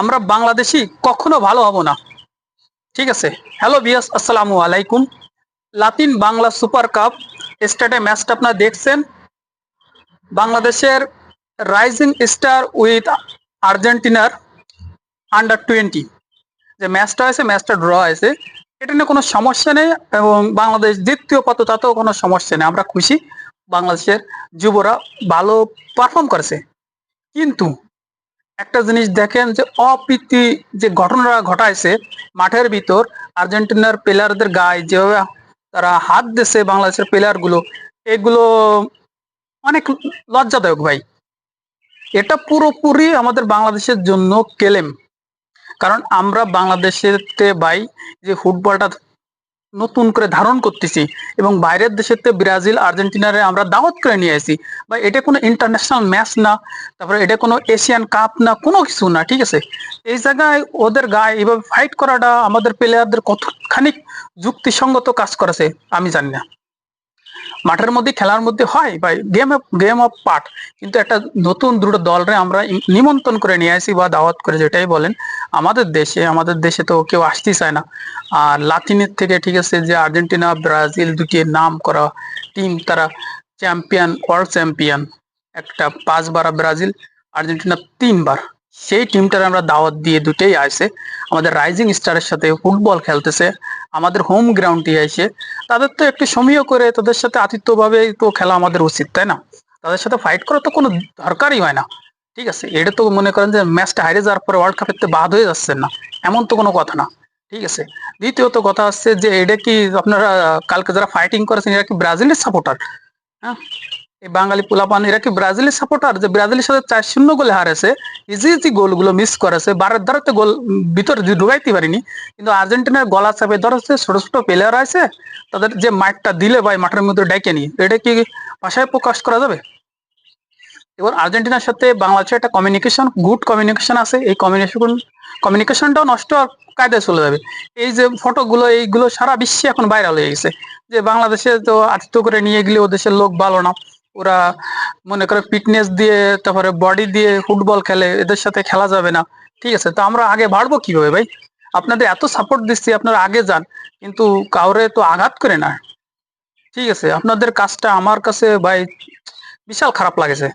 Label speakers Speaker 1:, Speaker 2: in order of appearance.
Speaker 1: আমরা বাংলাদেশি কখনো ভালো হব না। ঠিক আছে? হ্যালো বিয়াস আসসালামু আলাইকুম। লাতিন বাংলা সুপার কাপ স্টেটে ম্যাচটা আপনারা দেখছেন। বাংলাদেশের রাইজিং স্টার উইথ আর্জেন্টিনার আন্ডার টোয়েন্টি যে ম্যাচটা হয়েছে, ম্যাচটা ড্র হয়েছে। এটা নিয়ে কোনো সমস্যা নেই এবং বাংলাদেশ দ্বিতীয় পথ, তাতেও কোনো সমস্যা নেই। আমরা খুশি। বাংলাদেশের যুবরা ভালো পারফর্ম করেছে। কিন্তু একটা জিনিস দেখেন যে অপ্রীতি যে ঘটনাটা ঘটাইছে মাঠের ভিতর, আর্জেন্টিনার প্লেয়ারদের গায়ে যেভাবে তারা হাত দিছে বাংলাদেশের প্লেয়ারগুলো এগুলো অনেক লজ্জাদায়ক ভাই। এটা পুরোপুরি আমাদের বাংলাদেশের জন্য কেলেম। কারণ আমরা বাংলাদেশেতে ভাই যে ফুটবলটা নতুন করে ধারণ করতেছি এবং বাইরের দেশেতে ব্রাজিল, আর্জেন্টিনারে আমরা দাওয়াত করে নিয়ে আসি বা এটা কোনো ইন্টারন্যাশনাল ম্যাচ না, তারপরে এটা কোনো এশিয়ান কাপ না, কোনো কিছু না, ঠিক আছে? এই জায়গায় ওদের গায়ে এভাবে ফাইট করাটা আমাদের প্লেয়ারদের কতখানি যুক্তিসঙ্গত কাজ করেছে, আমি জানি না। মাঠের মধ্যে খেলার মধ্যে হয় বা গেম গেম অফ পার্ট কিন্তু একটা নতুন দুটো দলরে আমরা নিমন্ত্রণ করে নিয়ে আসি বা দাওয়াত করে, যেটাই বলেন, আমাদের দেশে আমাদের দেশে তো কেউ আসতেই চায় না। আর লাতিনের থেকে ঠিক আছে যে আর্জেন্টিনা, ব্রাজিল দুটি নাম করা টিম তারা চ্যাম্পিয়ন ওয়ার্ল্ড চ্যাম্পিয়ন একটা পাঁচবার ব্রাজিল, আর্জেন্টিনা তিনবার সেই টিমটার আমরা দাওয়াত দিয়ে দুটেই আসে। আমাদের রাইজিং স্টারের সাথে ফুটবল খেলতেছে। আমাদের হোম গ্রাউন্ডে এসে তাদের তো একটু সমীহ করে তাদের সাথে আতিথ্যভাবে তো খেলা আমাদের উচিত, তাই না? তাদের সাথে ফাইট করা তো কোনো দরকারই হয় না। ঠিক আছে, এটা তো মনে করেন যে ম্যাচটা হারিয়ে যাওয়ার পরে ওয়ার্ল্ড কাপের বাদ হয়ে যাচ্ছেন না, এমন তো কোনো কথা না। ঠিক আছে, দ্বিতীয়ত কথা হচ্ছে যে এটা কি আপনারা, কালকে যারা ফাইটিং করেছেন, এরা কি ব্রাজিলের সাপোর্টার হ্যাঁ এই বাঙালি পোলাপান, এরা কি ব্রাজিলের সাপোর্টার যে ব্রাজিলের সাথে চার শূন্য গোলে হারেছে, ইজি ইজি গোলগুলো মিস করেছে, বারের দ্বারা তো গোল ভিতরে ঢুকাইতে পারিনি। কিন্তু আর্জেন্টিনার গলা চাপে ধরেছে, ছোট ছোট প্লেয়ার আছে, তাদের যে মাঠটা দিলে ভাই মাঠের মধ্যে ডেকে নিয়ে এটা কি ভাষায় প্রকাশ করা যাবে? এবার আর্জেন্টিনার সাথে বাংলাদেশের একটা কমিউনিকেশন গুড কমিউনিকেশন আছে, এই কমিউনিকেশন কমিউনিকেশনটাও নষ্ট কায়দায় চলে যাবে। এই যে ফটোগুলো এইগুলো সারা বিশ্বে এখন ভাইরাল হয়ে গেছে, যে বাংলাদেশে তো আতিথ্য করে নিয়ে গেলে ও দেশের লোক ভালো না। ওরা মনে করে ফিটনেস দিয়ে, তারপরে বডি দিয়ে ফুটবল খেলে, এদের সাথে খেলা যাবে না। ঠিক আছে, তো আমরা আগে বাড়বো কীভাবে ভাই? আপনাদের এত সাপোর্ট দিচ্ছি, আপনারা আগে যান, কিন্তু কাউরে তো আঘাত করে না। ঠিক আছে, আপনাদের কাজটা আমার কাছে ভাই বিশাল খারাপ লাগেছে।